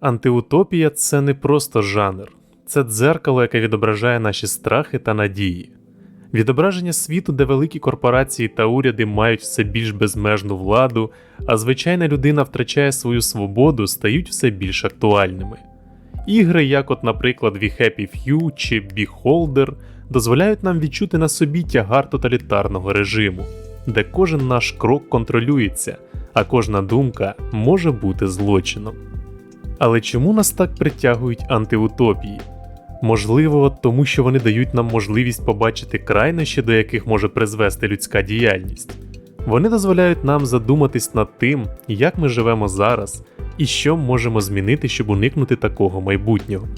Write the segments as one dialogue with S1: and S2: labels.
S1: Антиутопія це не просто жанр, це дзеркало, яке відображає наші страхи та надії. Відображення світу, де великі корпорації та уряди мають все більш безмежну владу, а звичайна людина втрачає свою свободу, стають все більш актуальними. Ігри, як, от, наприклад, We Happy Few чи Beholder, дозволяють нам відчути на собі тягар тоталітарного режиму, де кожен наш крок контролюється, а кожна думка може бути злочином. Але чому нас так притягують антиутопії? Можливо, тому що вони дають нам можливість побачити крайнощі, до яких може призвести людська діяльність. Вони дозволяють нам задуматись над тим, як ми живемо зараз і що можемо змінити, щоб уникнути такого майбутнього.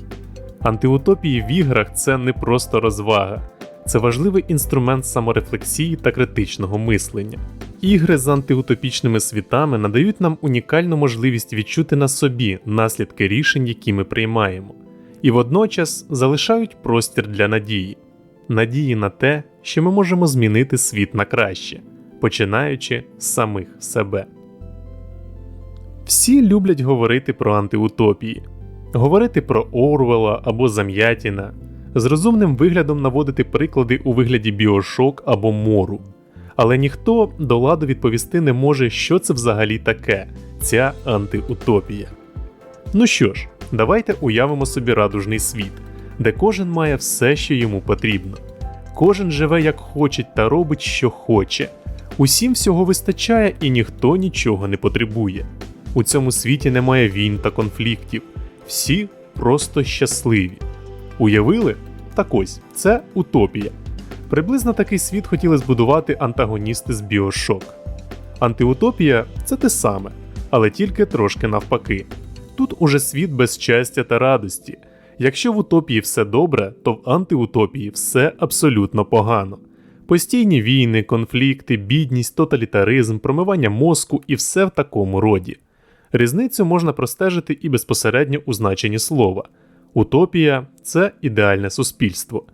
S1: Антиутопії в іграх це не просто розвага, це важливий інструмент саморефлексії та критичного мислення. Ігри з антиутопічними світами надають нам унікальну можливість відчути на собі наслідки рішень, які ми приймаємо, і водночас залишають простір для надії, надії на те, що ми можемо змінити світ на краще, починаючи з самих себе. Всі люблять говорити про антиутопії, говорити про Орвела або Зам'ятіна, з розумним виглядом наводити приклади у вигляді Біошок або Мору. Але ніхто до ладу відповісти не може, що це взагалі таке, ця антиутопія. Ну що ж, давайте уявимо собі радужний світ, де кожен має все, що йому потрібно. Кожен живе як хоче та робить, що хоче. Усім всього вистачає і ніхто нічого не потребує. У цьому світі немає війн та конфліктів, всі просто щасливі. Уявили? Так ось, це утопія. Приблизно такий світ хотіли збудувати антагоністи з Біошок. Антиутопія це те саме, але тільки трошки навпаки. Тут уже світ без щастя та радості. Якщо в утопії все добре, то в антиутопії все абсолютно погано. Постійні війни, конфлікти, бідність, тоталітаризм, промивання мозку і все в такому роді. Різницю можна простежити і безпосередньо у значенні слова. Утопія це ідеальне суспільство.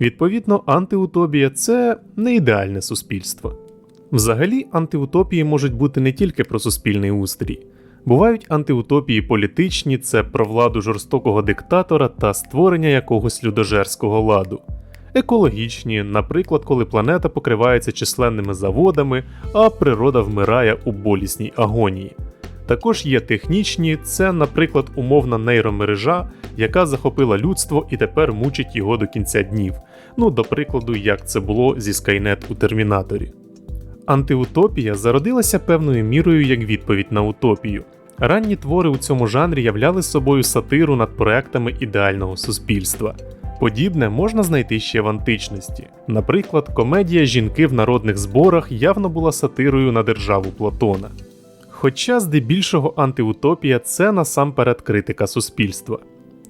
S1: Відповідно, антиутопія це не ідеальне суспільство. Взагалі, антиутопії можуть бути не тільки про суспільний устрій. Бувають антиутопії політичні, це про владу жорстокого диктатора та створення якогось людожерського ладу. Екологічні, наприклад, коли планета покривається численними заводами, а природа вмирає у болісній агонії. Також є технічні, це, наприклад, умовна нейромережа, яка захопила людство і тепер мучить його до кінця днів. Ну, до прикладу, як це було зі Skynet у Термінаторі. Антиутопія зародилася певною мірою як відповідь на утопію. Ранні твори у цьому жанрі являли собою сатиру над проектами ідеального суспільства. Подібне можна знайти ще в античності. Наприклад, комедія Жінки в народних зборах явно була сатирою на державу Платона. Хоча здебільшого антиутопія це насамперед критика суспільства.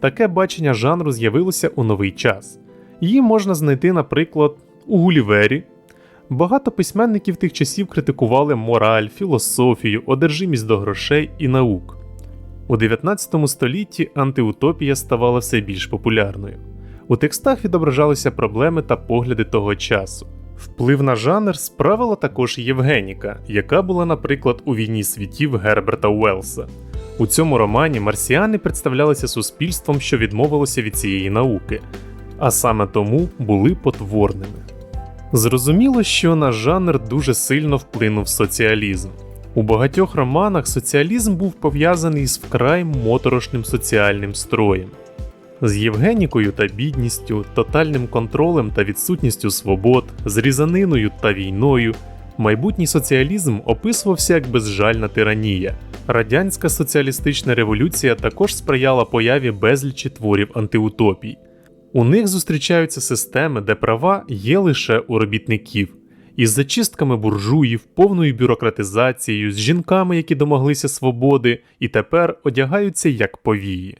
S1: Таке бачення жанру з'явилося у новий час. Її можна знайти, наприклад, у Гулівері. Багато письменників тих часів критикували мораль, філософію, одержимість до грошей і наук. У 19 столітті антиутопія ставала все більш популярною. У текстах відображалися проблеми та погляди того часу. Вплив на жанр справила також Євгеніка, яка була, наприклад, у війні світів Герберта Уелса. У цьому романі марсіани представлялися суспільством, що відмовилося від цієї науки, а саме тому були потворними. Зрозуміло, що на жанр дуже сильно вплинув соціалізм. У багатьох романах соціалізм був пов'язаний з вкрай моторошним соціальним строєм. З Євгенікою та бідністю, тотальним контролем та відсутністю свобод, з різаниною та війною, майбутній соціалізм описувався як безжальна тиранія. Радянська соціалістична революція також сприяла появі безлічі творів антиутопій. У них зустрічаються системи, де права є лише у робітників, із зачистками буржуїв, повною бюрократизацією, з жінками, які домоглися свободи, і тепер одягаються як повії.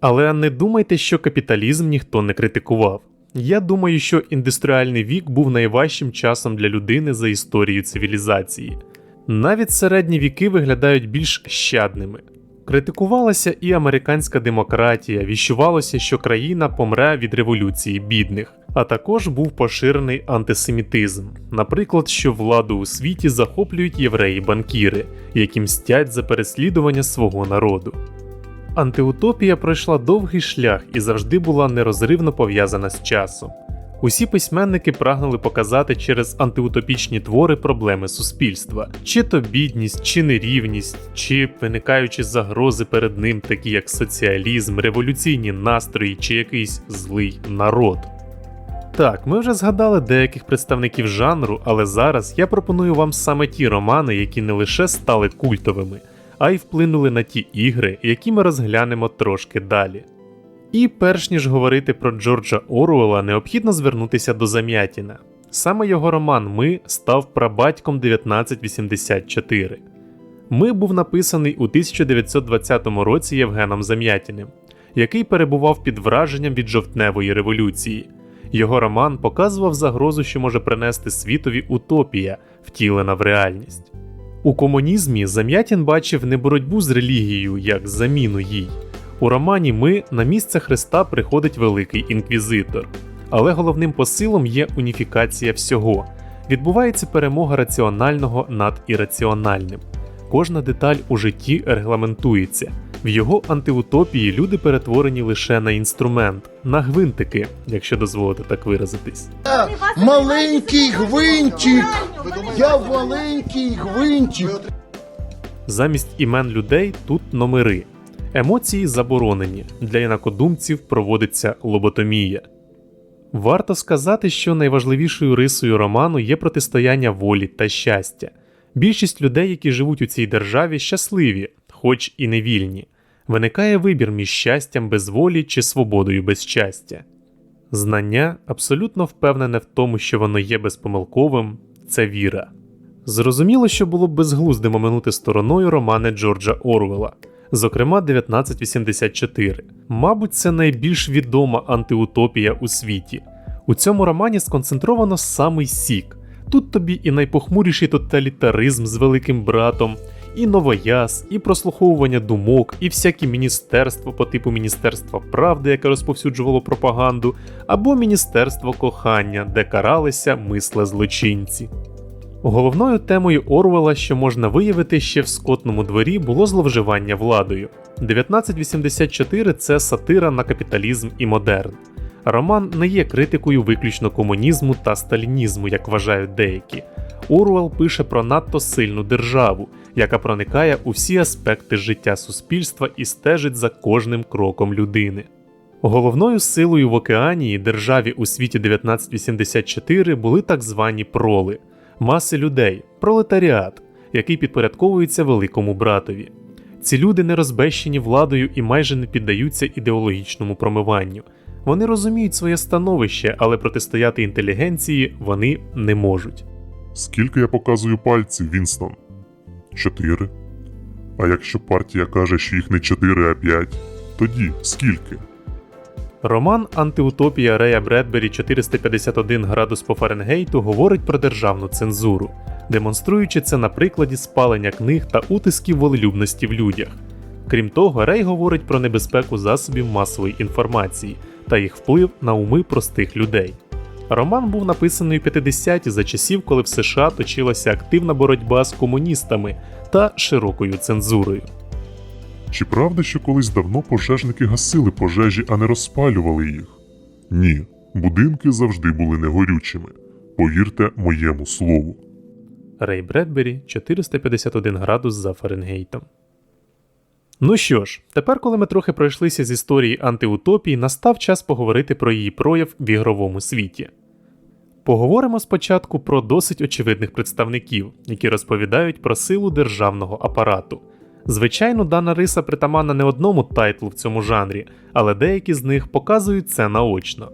S1: Але не думайте, що капіталізм ніхто не критикував. Я думаю, що індустріальний вік був найважчим часом для людини за історією цивілізації. Навіть середні віки виглядають більш щадними. Критикувалася і американська демократія, віщувалося, що країна помре від революції бідних, а також був поширений антисемітизм, наприклад, що владу у світі захоплюють євреї-банкіри, які мстять за переслідування свого народу. Антиутопія пройшла довгий шлях і завжди була нерозривно пов'язана з часом. Усі письменники прагнули показати через антиутопічні твори проблеми суспільства, чи то бідність, чи нерівність, чи виникаючі загрози перед ним, такі як соціалізм, революційні настрої чи якийсь злий народ. Так, ми вже згадали деяких представників жанру, але зараз я пропоную вам саме ті романи, які не лише стали культовими, а й вплинули на ті ігри, які ми розглянемо трошки далі. І перш ніж говорити про Джорджа Оруелла, необхідно звернутися до Зам'ятіна. Саме його роман Ми став прабатьком 1984. Ми був написаний у 1920 році Євгеном Зам'ятіним, який перебував під враженням від жовтневої революції. Його роман показував загрозу, що може принести світові утопія, втілена в реальність. У комунізмі Зам'ятін бачив не боротьбу з релігією як заміну їй. У романі Ми на місце Христа приходить великий інквізитор. Але головним посилом є уніфікація всього. Відбувається перемога раціонального над ірраціональним. Кожна деталь у житті регламентується. В його антиутопії люди перетворені лише на інструмент, на гвинтики, якщо дозволити так виразитись.
S2: Я маленький гвинтик. Я маленький гвинтик.
S1: Замість імен людей тут номери. Емоції заборонені. Для інакодумців проводиться лоботомія. Варто сказати, що найважливішою рисою роману є протистояння волі та щастя. Більшість людей, які живуть у цій державі, щасливі, хоч і не вільні. Виникає вибір між щастям без волі чи свободою без щастя. Знання абсолютно впевнене в тому, що воно є безпомилковим це віра. Зрозуміло, що було б безглуздим оминути стороною романи Джорджа Орвела, зокрема 1984. Мабуть, це найбільш відома антиутопія у світі. У цьому романі сконцентровано самий сік. Тут тобі і найпохмуріший тоталітаризм з великим братом, і новояз, і прослуховування думок, і всякі міністерства по типу Міністерства правди, яке розповсюджувало пропаганду, або Міністерство кохання, де каралися мисле злочинці. Головною темою Орвела, що можна виявити ще в скотному дворі, було зловживання владою. 1984 це сатира на капіталізм і модерн. Роман не є критикою виключно комунізму та сталінізму, як вважають деякі. Орвел пише про надто сильну державу, яка проникає у всі аспекти життя суспільства і стежить за кожним кроком людини. Головною силою в океанії державі у світі 1984 були так звані проли маси людей, пролетаріат, який підпорядковується великому братові. Ці люди не розбещені владою і майже не піддаються ідеологічному промиванню. Вони розуміють своє становище, але протистояти інтелігенції вони не можуть.
S3: Скільки я показую пальців, Вінстон? Чотири. А якщо партія каже, що їх не чотири, а п'ять, тоді скільки?
S1: Роман Антиутопія Рея Бредбері 451 градус по Фаренгейту говорить про державну цензуру, демонструючи це на прикладі спалення книг та утисків волелюбності в людях. Крім того, Рей говорить про небезпеку засобів масової інформації та їх вплив на уми простих людей. Роман був написаний у 50-ті за часів, коли в США точилася активна боротьба з комуністами та широкою цензурою.
S3: Чи правда, що колись давно пожежники гасили пожежі, а не розпалювали їх? Ні, будинки завжди були негорючими. Повірте моєму слову.
S1: Рей Бредбері 451 градус за Фаренгейтом. Ну що ж, тепер, коли ми трохи пройшлися з історії антиутопії, настав час поговорити про її прояв в ігровому світі. Поговоримо спочатку про досить очевидних представників, які розповідають про силу державного апарату. Звичайно, дана риса притаманна не одному тайтлу в цьому жанрі, але деякі з них показують це наочно.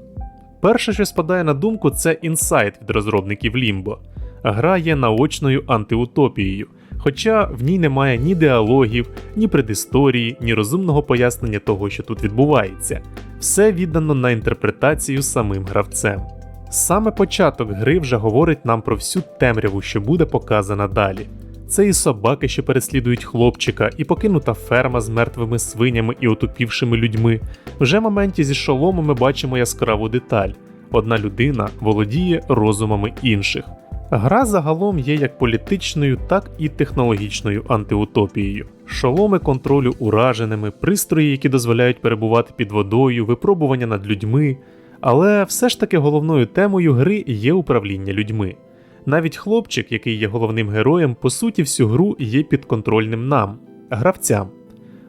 S1: Перше, що спадає на думку, це інсайт від розробників Limbo. Гра є наочною антиутопією, хоча в ній немає ні діалогів, ні предісторії, ні розумного пояснення того, що тут відбувається. Все віддано на інтерпретацію самим гравцем. Саме початок гри вже говорить нам про всю темряву, що буде показана далі. Це і собаки, що переслідують хлопчика, і покинута ферма з мертвими свинями і отупівшими людьми. Вже в моменті зі шоломом ми бачимо яскраву деталь: одна людина володіє розумами інших. Гра загалом є як політичною, так і технологічною антиутопією. Шоломи контролю ураженими, пристрої, які дозволяють перебувати під водою, випробування над людьми. Але все ж таки головною темою гри є управління людьми. Навіть хлопчик, який є головним героєм, по суті, всю гру є підконтрольним нам, гравцям.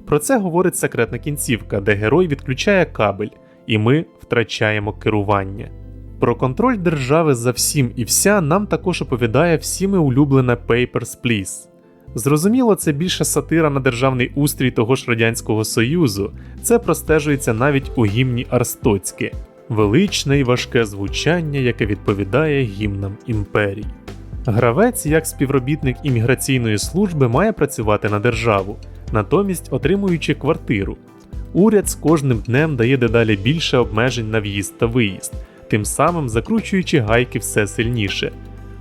S1: Про це говорить секретна кінцівка, де герой відключає кабель, і ми втрачаємо керування. Про контроль держави за всім і вся нам також оповідає всіми улюблене Papers, Please. Зрозуміло, це більше сатира на державний устрій того ж Радянського Союзу, це простежується навіть у гімні Арстоцьке, величне і важке звучання, яке відповідає гімнам імперій. Гравець, як співробітник імміграційної служби, має працювати на державу, натомість отримуючи квартиру. Уряд з кожним днем дає дедалі більше обмежень на в'їзд та виїзд, тим самим закручуючи гайки все сильніше.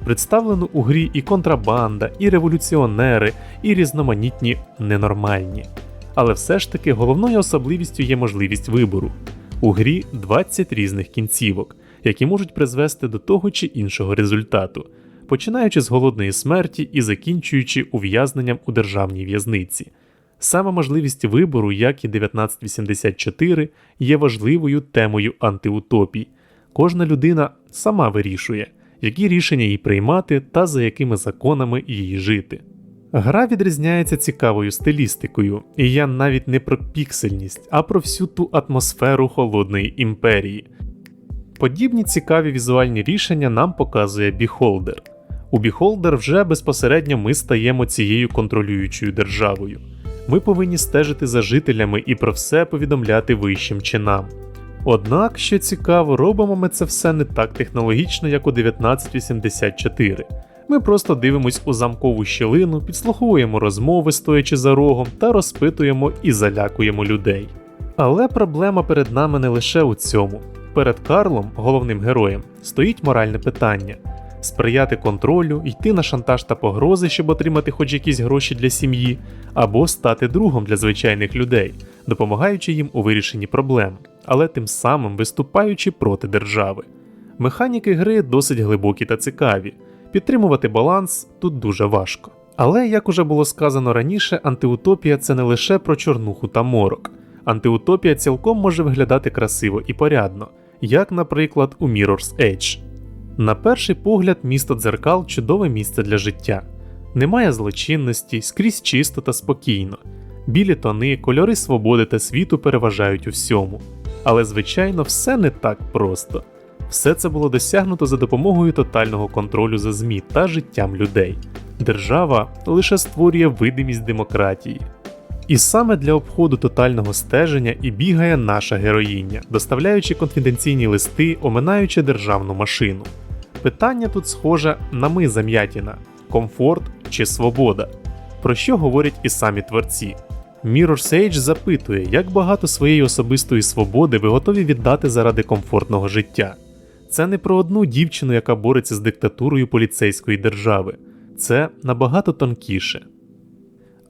S1: Представлено у грі і контрабанда, і революціонери, і різноманітні ненормальні. Але все ж таки головною особливістю є можливість вибору. У грі 20 різних кінцівок, які можуть призвести до того чи іншого результату, починаючи з голодної смерті і закінчуючи ув'язненням у державній в'язниці. Саме можливість вибору, як і 1984, є важливою темою антиутопій. Кожна людина сама вирішує, які рішення їй приймати та за якими законами їй жити. Гра відрізняється цікавою стилістикою, і я навіть не про піксельність, а про всю ту атмосферу холодної імперії. Подібні цікаві візуальні рішення нам показує Beholder. У Beholder вже безпосередньо ми стаємо цією контролюючою державою. Ми повинні стежити за жителями і про все повідомляти вищим чинам. Однак, що цікаво, робимо ми це все не так технологічно, як у 1984. Ми просто дивимось у замкову щілину, підслуховуємо розмови, стоячи за рогом, та розпитуємо і залякуємо людей. Але проблема перед нами не лише у цьому. Перед Карлом, головним героєм, стоїть моральне питання: сприяти контролю, йти на шантаж та погрози, щоб отримати хоч якісь гроші для сім'ї, або стати другом для звичайних людей, допомагаючи їм у вирішенні проблем, але тим самим виступаючи проти держави. Механіки гри досить глибокі та цікаві. Підтримувати баланс тут дуже важко. Але, як уже було сказано раніше, антиутопія це не лише про чорнуху та морок. Антиутопія цілком може виглядати красиво і порядно, як, наприклад, у Mirror's Edge. На перший погляд, місто дзеркал чудове місце для життя. Немає злочинності, скрізь чисто та спокійно. Білі тони, кольори свободи та світу переважають у всьому. Але, звичайно, все не так просто. Все це було досягнуто за допомогою тотального контролю за ЗМІ та життям людей. Держава лише створює видимість демократії. І саме для обходу тотального стеження і бігає наша героїня, доставляючи конфіденційні листи, оминаючи державну машину. Питання тут схоже на ми зам'ятіна комфорт чи свобода, про що говорять і самі творці. Mirror's Edge запитує, як багато своєї особистої свободи ви готові віддати заради комфортного життя. Це не про одну дівчину, яка бореться з диктатурою поліцейської держави, це набагато тонкіше.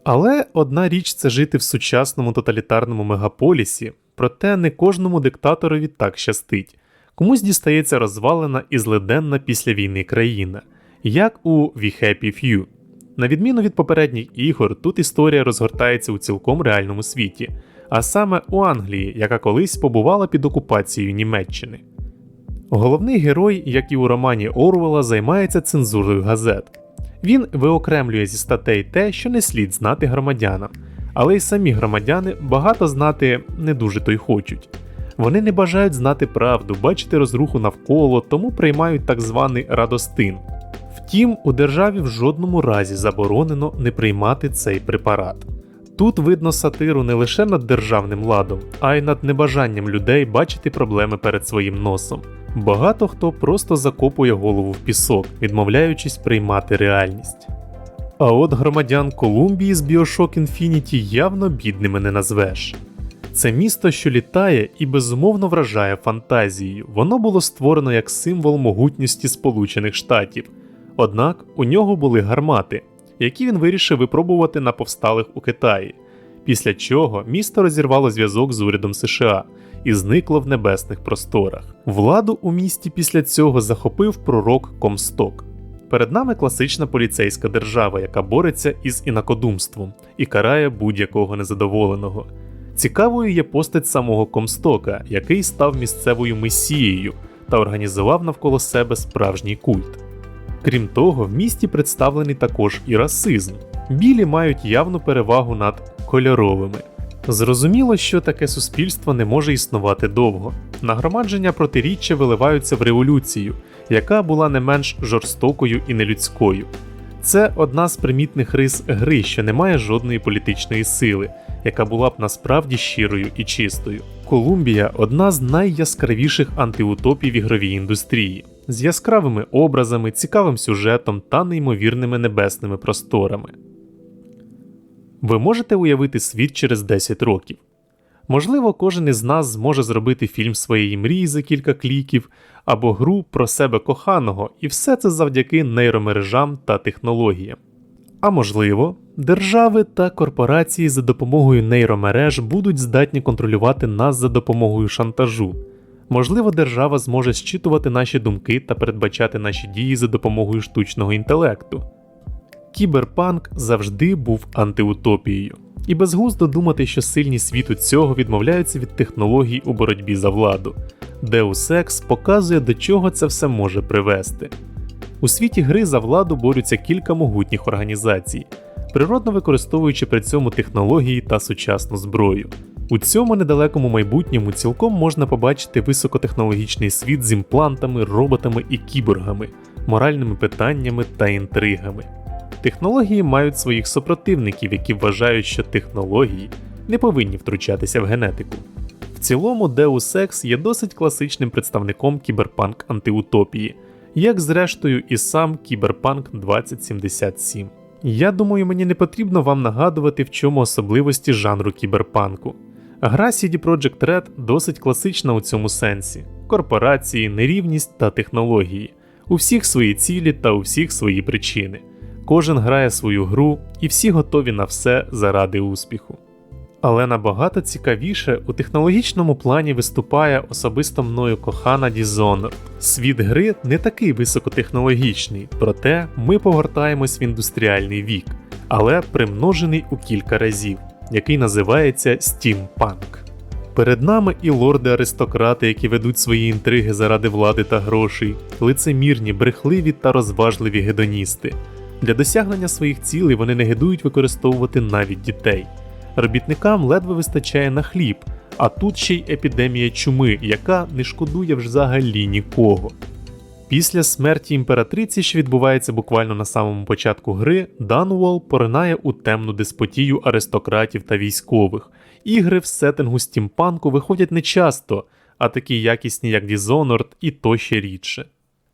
S1: Але одна річ це жити в сучасному тоталітарному мегаполісі, проте не кожному диктаторові так щастить. Комусь дістається розвалена і злиденна після війни країна, як у We Happy Few. На відміну від попередніх ігор, тут історія розгортається у цілком реальному світі, а саме у Англії, яка колись побувала під окупацією Німеччини. Головний герой, як і у романі Орвела, займається цензурою газет. Він виокремлює зі статей те, що не слід знати громадянам, але й самі громадяни багато знати не дуже то й хочуть. Вони не бажають знати правду, бачити розруху навколо, тому приймають так званий радостин. Втім, у державі в жодному разі заборонено не приймати цей препарат. Тут видно сатиру не лише над державним ладом, а й над небажанням людей бачити проблеми перед своїм носом. Багато хто просто закопує голову в пісок, відмовляючись приймати реальність. А от громадян Колумбії з Bioshock Infinity явно бідними не назвеш. Це місто, що літає і безумовно вражає фантазією. Воно було створено як символ могутності Сполучених Штатів. Однак у нього були гармати, які він вирішив випробувати на повсталих у Китаї. Після чого місто розірвало зв'язок з урядом США і зникло в небесних просторах. Владу у місті після цього захопив пророк Комсток. Перед нами класична поліцейська держава, яка бореться із інакодумством і карає будь-якого незадоволеного. Цікавою є постать самого Комстока, який став місцевою месією та організував навколо себе справжній культ. Крім того, в місті представлений також і расизм. Білі мають явну перевагу над кольоровими. Зрозуміло, що таке суспільство не може існувати довго. Нагромадження протиріччя виливаються в революцію, яка була не менш жорстокою і нелюдською. Це одна з примітних рис гри, що не має жодної політичної сили, яка була б насправді щирою і чистою. Колумбія одна з найяскравіших антиутопій в ігровій індустрії, з яскравими образами, цікавим сюжетом та неймовірними небесними просторами. Ви можете уявити світ через 10 років. Можливо, кожен із нас зможе зробити фільм своєї мрії за кілька кліків або гру про себе коханого, і все це завдяки нейромережам та технологіям. А можливо, держави та корпорації за допомогою нейромереж будуть здатні контролювати нас за допомогою шантажу. Можливо, держава зможе зчитувати наші думки та передбачати наші дії за допомогою штучного інтелекту. Кіберпанк завжди був антиутопією, і безглуздо думати, що сильні світу цього відмовляються від технологій у боротьбі за владу. Deus Ex показує, до чого це все може привести. У світі гри за владу борються кілька могутніх організацій, природно використовуючи при цьому технології та сучасну зброю. У цьому недалекому майбутньому цілком можна побачити високотехнологічний світ з імплантами, роботами і кіборгами, моральними питаннями та інтригами. Технології мають своїх супротивників, які вважають, що технології не повинні втручатися в генетику. В цілому, Deus Ex є досить класичним представником кіберпанк антиутопії, як зрештою і сам Кіберпанк 2077. Я думаю, мені не потрібно вам нагадувати, в чому особливості жанру кіберпанку. Гра CD Projekt Red досить класична у цьому сенсі: корпорації, нерівність та технології, у всіх свої цілі та у всіх свої причини. Кожен грає свою гру, і всі готові на все заради успіху. Але набагато цікавіше у технологічному плані виступає особисто мною кохана Dishonored. Світ гри не такий високотехнологічний, проте ми повертаємось в індустріальний вік, але примножений у кілька разів, який називається Steampunk. Перед нами і лорди-аристократи, які ведуть свої інтриги заради влади та грошей, лицемірні, брехливі та розважливі гедоністи. Для досягнення своїх цілей вони не гидують використовувати навіть дітей. Робітникам ледве вистачає на хліб, а тут ще й епідемія чуми, яка не шкодує взагалі нікого. Після смерті імператриці, що відбувається буквально на самому початку гри, Дануол поринає у темну деспотію аристократів та військових. Ігри в сеттингу стімпанку виходять нечасто, а такі якісні, як Dishonored, і то ще рідше.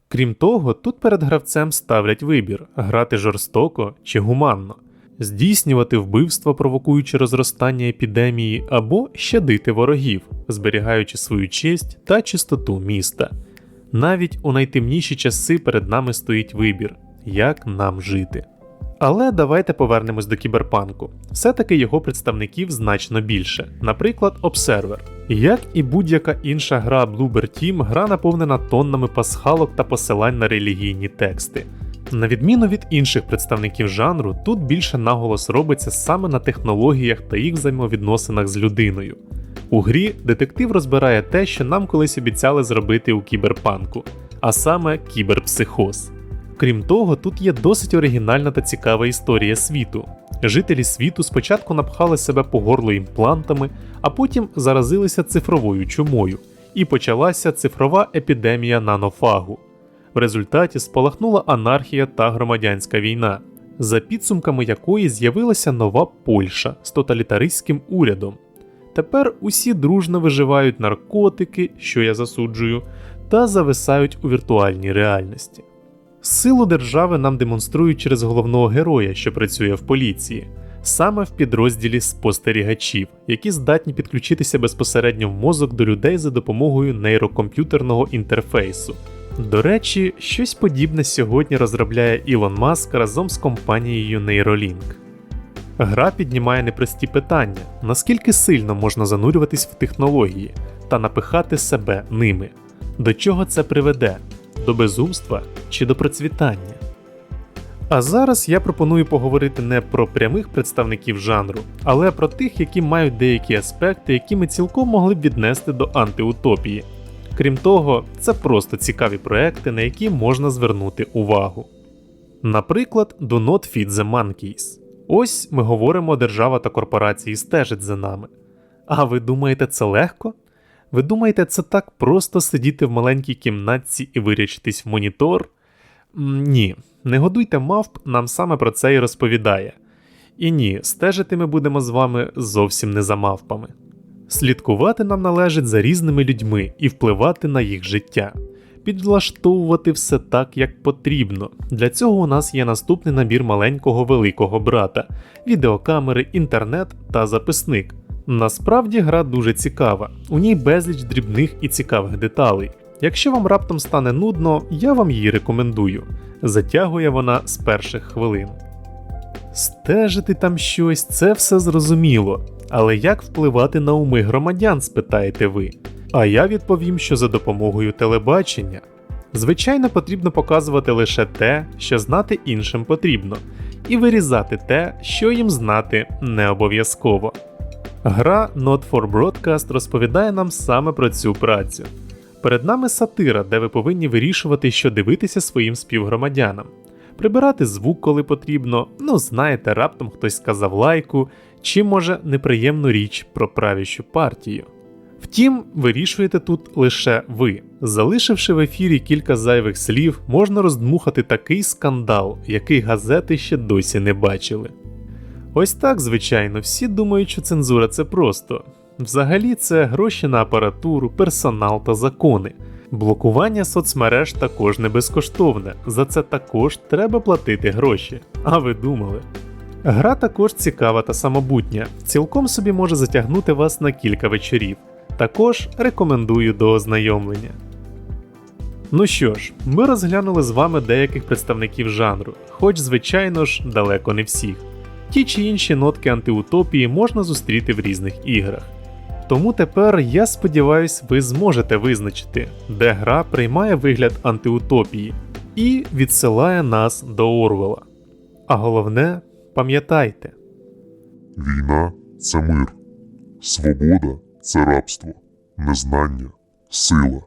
S1: Крім того, тут перед гравцем ставлять вибір грати жорстоко чи гуманно, здійснювати вбивства, провокуючи розростання епідемії, або щадити ворогів, зберігаючи свою честь та чистоту міста. Навіть у найтемніші часи перед нами стоїть вибір, як нам жити. Але давайте повернемось до кіберпанку. Все-таки його представників значно більше, наприклад, Observer. Як і будь-яка інша гра Bloober Team, гра наповнена тоннами пасхалок та посилань на релігійні тексти. На відміну від інших представників жанру, тут більше наголос робиться саме на технологіях та їх взаємовідносинах з людиною. У грі детектив розбирає те, що нам колись обіцяли зробити у кіберпанку, а саме кіберпсихоз. Крім того, тут є досить оригінальна та цікава історія світу. Жителі світу спочатку напхали себе по горло імплантами, а потім заразилися цифровою чумою, і почалася цифрова епідемія нанофагу. В результаті спалахнула анархія та громадянська війна, за підсумками якої з'явилася нова Польща з тоталітаристським урядом. Тепер усі дружно виживають наркотики, що я засуджую, та зависають у віртуальній реальності. Силу держави нам демонструють через головного героя, що працює в поліції, саме в підрозділі спостерігачів, які здатні підключитися безпосередньо в мозок до людей за допомогою нейрокомп'ютерного інтерфейсу. До речі, щось подібне сьогодні розробляє Ілон Маск разом з компанією Neuralink. Гра піднімає непрості питання: наскільки сильно можна занурюватись в технології та напихати себе ними, до чого це приведе? До безумства чи до процвітання? А зараз я пропоную поговорити не про прямих представників жанру, але про тих, які мають деякі аспекти, які ми цілком могли б віднести до антиутопії. Крім того, це просто цікаві проекти, на які можна звернути увагу. Наприклад, Do Not Feed the Monkeys. Ось ми говоримо, держава та корпорації стежать за нами. А ви думаєте, це легко? Ви думаєте, це так просто сидіти в маленькій кімнатці і вирячитись в монітор? Ні, не годуйте мавп нам саме про це і розповідає. І ні, стежити ми будемо з вами зовсім не за мавпами. Слідкувати нам належить за різними людьми і впливати на їх життя, підлаштовувати все так, як потрібно. Для цього у нас є наступний набір маленького великого брата: відеокамери, інтернет та записник. Насправді гра дуже цікава, у ній безліч дрібних і цікавих деталей. Якщо вам раптом стане нудно, я вам її рекомендую. Затягує вона з перших хвилин. Стежити там щось, це все зрозуміло. Але як впливати на уми громадян, спитаєте ви? А я відповім, що за допомогою телебачення. Звичайно, потрібно показувати лише те, що знати іншим потрібно, і вирізати те, що їм знати не обов'язково. Гра Not for Broadcast розповідає нам саме про цю працю. Перед нами сатира, де ви повинні вирішувати, що дивитися своїм співгромадянам, прибирати звук, коли потрібно, ну знаєте, раптом хтось сказав лайку, чи може неприємну річ про правящу партію. Втім, вирішуєте тут лише ви. Залишивши в ефірі кілька зайвих слів, можна роздмухати такий скандал, який газети ще досі не бачили. Ось так, звичайно, всі думають, що цензура це просто. Взагалі, це гроші на апаратуру, персонал та закони. Блокування соцмереж також не безкоштовне, за це також треба платити гроші. А ви думали? Гра також цікава та самобутня, цілком собі може затягнути вас на кілька вечорів. Також рекомендую до ознайомлення. Ну що ж, ми розглянули з вами деяких представників жанру, хоч, звичайно ж, далеко не всіх. Ті чи інші нотки антиутопії можна зустріти в різних іграх. Тому тепер я сподіваюсь, ви зможете визначити, де гра приймає вигляд антиутопії і відсилає нас до Орвела. А головне, пам'ятайте,
S3: Війна це мир, свобода це рабство, незнання сила.